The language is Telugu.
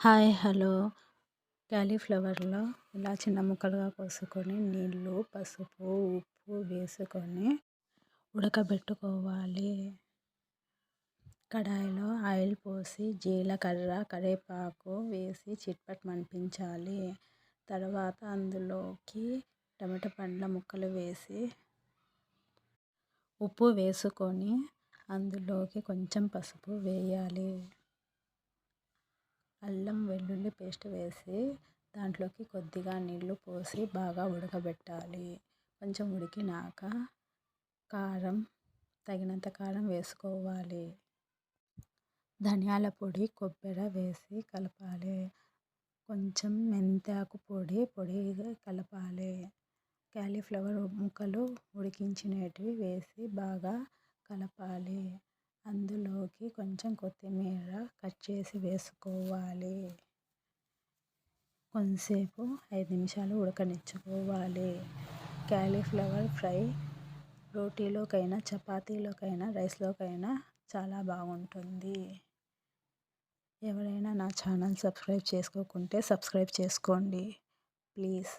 Hi hello. క్యాలీఫ్లవర్లో ఇలా చిన్న ముక్కలుగా కోసుకొని నీళ్ళు పసుపు ఉప్పు వేసుకొని ఉడకబెట్టుకోవాలి. కడాయిలో ఆయిల్ పోసి జీలకర్ర కరివేపాకు వేసి చిట్పట్ మనిపించాలి. తర్వాత అందులోకి టమాటా పండ్ల ముక్కలు వేసి ఉప్పు వేసుకొని అందులోకి కొంచెం పసుపు వేయాలి. అల్లం వెల్లుల్లి పేస్ట్ వేసి దాంట్లోకి కొద్దిగా నీళ్ళు పోసి బాగా ఉడకబెట్టాలి. కొంచెం ఉడికినాక కారం తగినంత కారం వేసుకోవాలి. ధనియాల పొడి కొబ్బరి వేసి కలపాలి. కొంచెం మెంతాకు పొడి పొడిగా కలపాలి. క్యాలీఫ్లవర్ ముక్కలు ఉడికించినవి వేసి బాగా కలపాలి. అందులోకి కొంచెం కొత్తిమీర కట్ చేసి వేసుకోవాలి. కొంతసేపు ఐదు నిమిషాలు ఉడకనిచ్చుకోవాలి. క్యాలీఫ్లవర్ ఫ్రై రోటీలోకైనా చపాతీలోకైనా రైస్లోకైనా చాలా బాగుంటుంది. ఎవరైనా నా ఛానల్ సబ్స్క్రైబ్ చేసుకోకుంటే సబ్స్క్రైబ్ చేసుకోండి. ప్లీజ్.